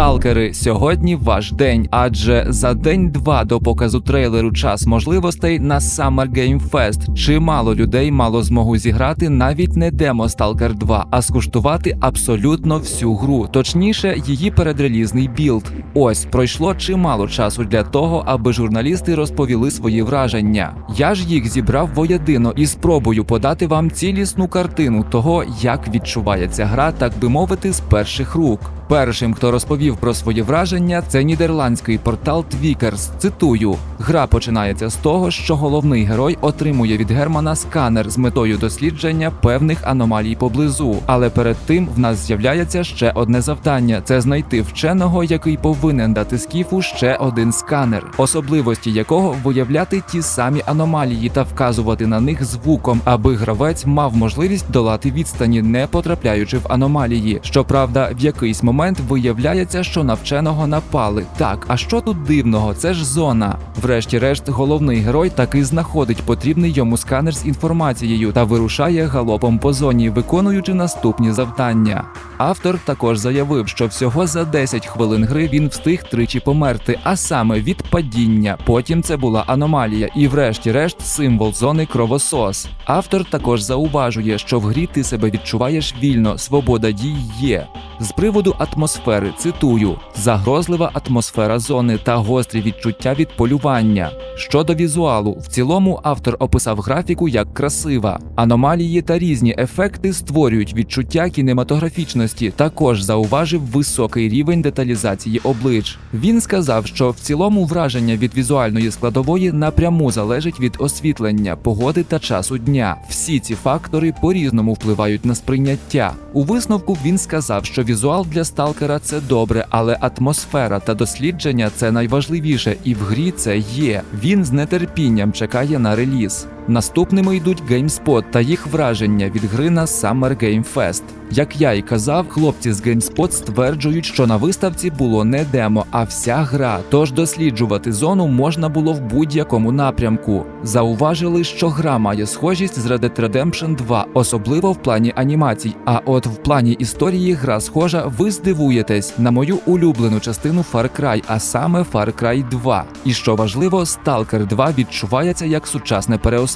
Сталкери, сьогодні ваш день, адже за день-два до показу трейлеру час можливостей на Summer Game Fest чимало людей мало змогу зіграти навіть не демо Stalker 2, а скуштувати абсолютно всю гру, точніше, її передрелізний білд. Ось пройшло чимало часу для того, аби журналісти розповіли свої враження. Я ж їх зібрав воєдино і спробую подати вам цілісну картину того, як відчувається гра, так би мовити, з перших рук. Першим, хто розповів про свої враження, це нідерландський портал Твікерс. Цитую: гра починається з того, що головний герой отримує від Германа сканер з метою дослідження певних аномалій поблизу. Але перед тим в нас з'являється ще одне завдання: це знайти вченого, який повинен дати скіфу ще один сканер, особливості якого виявляти ті самі аномалії та вказувати на них звуком, аби гравець мав можливість долати відстані, не потрапляючи в аномалії. Щоправда, в якийсь момент виявляється, що на вченого напали. Так, а що тут дивного? Це ж зона. Врешті-решт, головний герой таки знаходить потрібний йому сканер з інформацією та вирушає галопом по зоні, виконуючи наступні завдання. Автор також заявив, що всього за 10 хвилин гри він встиг тричі померти, а саме від падіння. Потім це була аномалія, і, врешті-решт, символ зони кровосос. Автор також зауважує, що в грі ти себе відчуваєш вільно, свобода дій є. З приводу атмосфери цитую: загрозлива атмосфера зони та гострі відчуття від полювання. Щодо візуалу, в цілому автор описав графіку як красива. Аномалії та різні ефекти створюють відчуття кінематографічності. Також зауважив високий рівень деталізації облич. Він сказав, що в цілому враження від візуальної складової напряму залежить від освітлення, погоди та часу дня. Всі ці фактори по-різному впливають на сприйняття. У висновку він сказав, що візуал для сталкера це добре, але атмосфера та дослідження це найважливіше, і в грі це є. Він з нетерпінням чекає на реліз. Наступними йдуть GameSpot та їх враження від гри на Summer Game Fest. Як я й казав, хлопці з GameSpot стверджують, що на виставці було не демо, а вся гра. Тож досліджувати зону можна було в будь-якому напрямку. Зауважили, що гра має схожість з Red Dead Redemption 2, особливо в плані анімацій. А от в плані історії гра схожа, ви здивуєтесь на мою улюблену частину Far Cry, а саме Far Cry 2. І що важливо, Stalker 2 відчувається як сучасне переосмислення.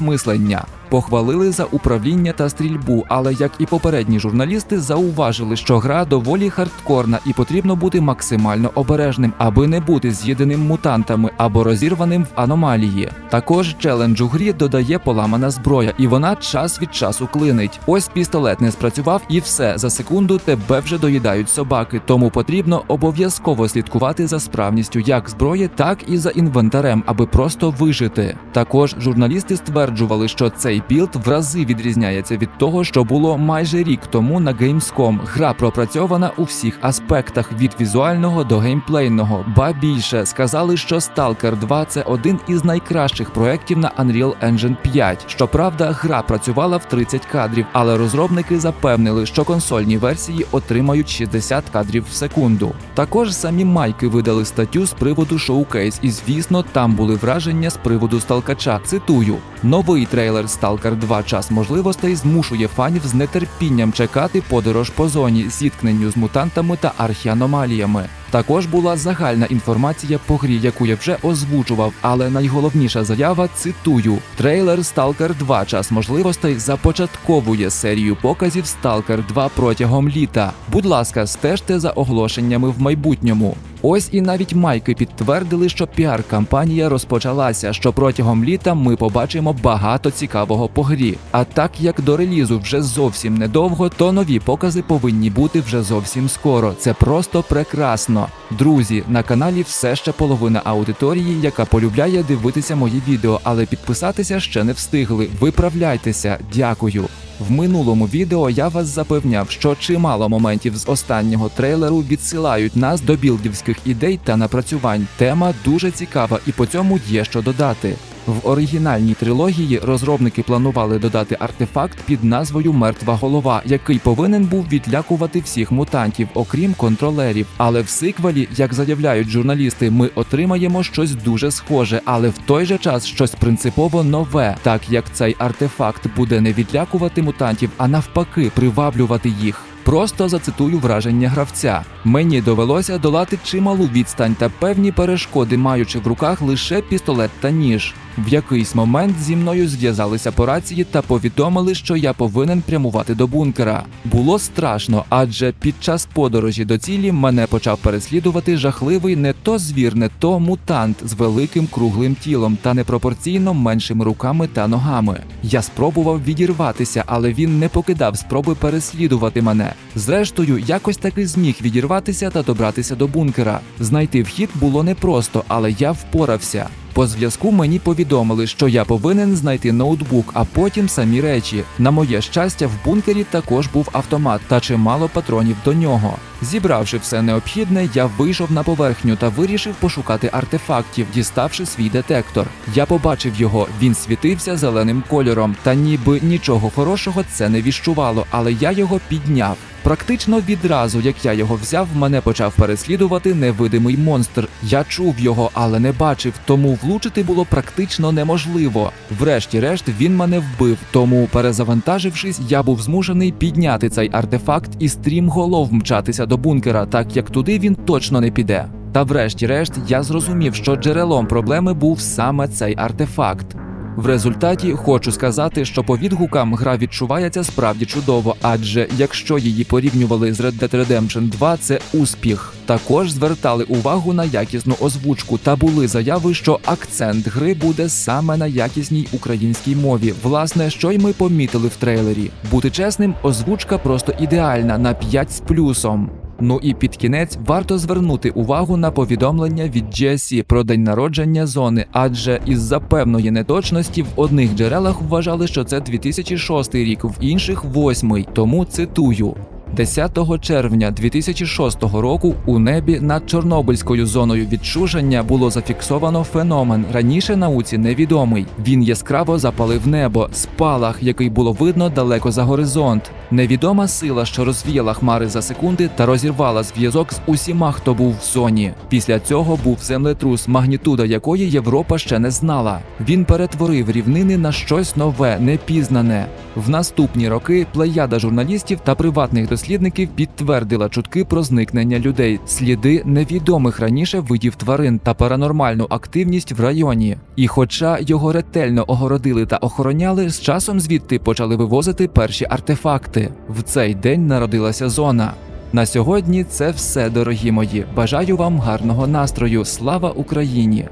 Похвалили за управління та стрільбу, але як і попередні журналісти зауважили, що гра доволі хардкорна і потрібно бути максимально обережним, аби не бути з'єденим мутантами або розірваним в аномалії. Також челендж у грі додає поламана зброя, і вона час від часу клинить. Ось пістолет не спрацював, і все за секунду тебе вже доїдають собаки. Тому потрібно обов'язково слідкувати за справністю як зброї, так і за інвентарем, аби просто вижити. Також журналісти стверджували, що цей білд в рази відрізняється від того, що було майже рік тому на Gamescom. Гра пропрацьована у всіх аспектах від візуального до геймплейного. Ба більше сказали, що Stalker 2 це один із найкращих проєктів на Unreal Engine 5. Щоправда, гра працювала в 30 кадрів, але розробники запевнили, що консольні версії отримають 60 кадрів в секунду. Також самі майки видали статтю з приводу шоукейс, і звісно, там були враження з приводу сталкача. Цитую: новий трейлер Stalker 2 час можливостей змушує фанів з нетерпінням чекати подорож по зоні, зіткненню з мутантами та архіаномаліями. Також була загальна інформація по грі, яку я вже озвучував, але найголовніша заява цитую: трейлер Stalker 2 час можливостей започатковує серію показів Stalker 2 протягом літа. Будь ласка, стежте за оголошеннями в майбутньому. Ось і навіть майки підтвердили, що піар-кампанія розпочалася, що протягом літа ми побачимо багато цікавого по грі. А так як до релізу вже зовсім недовго, то нові покази повинні бути вже зовсім скоро. Це просто прекрасно. Друзі, на каналі все ще половина аудиторії, яка полюбляє дивитися мої відео, але підписатися ще не встигли. Виправляйтеся, дякую. В минулому відео я вас запевняв, що чимало моментів з останнього трейлеру відсилають нас до білдівських ідей та напрацювань. Тема дуже цікава, і по цьому є що додати. В оригінальній трилогії розробники планували додати артефакт під назвою Мертва голова, який повинен був відлякувати всіх мутантів, окрім контролерів. Але в сиквелі, як заявляють журналісти, ми отримаємо щось дуже схоже, але в той же час щось принципово нове, так як цей артефакт буде не відлякувати мутантів, а навпаки, приваблювати їх. Просто зацитую враження гравця. Мені довелося долати чималу відстань та певні перешкоди, маючи в руках лише пістолет та ніж. В якийсь момент зі мною зв'язалися по рації та повідомили, що я повинен прямувати до бункера. Було страшно, адже під час подорожі до цілі мене почав переслідувати жахливий не то звір, не то мутант з великим круглим тілом та непропорційно меншими руками та ногами. Я спробував відірватися, але він не покидав спроби переслідувати мене. Зрештою, якось таки зміг відірватися та добратися до бункера. Знайти вхід було непросто, але я впорався. По зв'язку мені повідомили, що я повинен знайти ноутбук, а потім самі речі. На моє щастя, в бункері також був автомат та чимало патронів до нього. Зібравши все необхідне, я вийшов на поверхню та вирішив пошукати артефактів, діставши свій детектор. Я побачив його, він світився зеленим кольором, та ніби нічого хорошого це не віщувало, але я його підняв. Практично відразу, як я його взяв, мене почав переслідувати невидимий монстр. Я чув його, але не бачив, тому влучити було практично неможливо. Врешті-решт він мене вбив, тому, перезавантажившись, я був змушений підняти цей артефакт і стрімголов мчатися до бункера, так як туди він точно не піде. Та врешті-решт я зрозумів, що джерелом проблеми був саме цей артефакт. В результаті хочу сказати, що по відгукам гра відчувається справді чудово, адже якщо її порівнювали з Red Dead Redemption 2, це успіх. Також звертали увагу на якісну озвучку та були заяви, що акцент гри буде саме на якісній українській мові. Власне, що й ми помітили в трейлері. Бути чесним, озвучка просто ідеальна на 5 з плюсом. Ну і під кінець варто звернути увагу на повідомлення від GSC про день народження зони, адже із-за певної неточності в одних джерелах вважали, що це 2006 рік, в інших 8, тому цитую. 10 червня 2006 року у небі над Чорнобильською зоною відчуження було зафіксовано феномен, раніше науці невідомий. Він яскраво запалив небо, спалах, який було видно далеко за горизонт. Невідома сила, що розвіяла хмари за секунди та розірвала зв'язок з усіма, хто був в зоні. Після цього був землетрус, магнітуда якої Європа ще не знала. Він перетворив рівнини на щось нове, непізнане. В наступні роки плеяда журналістів та приватних дослідників підтвердила чутки про зникнення людей, сліди невідомих раніше видів тварин та паранормальну активність в районі. І хоча його ретельно огородили та охороняли, з часом звідти почали вивозити перші артефакти. В цей день народилася зона. На сьогодні це все, дорогі мої. Бажаю вам гарного настрою. Слава Україні!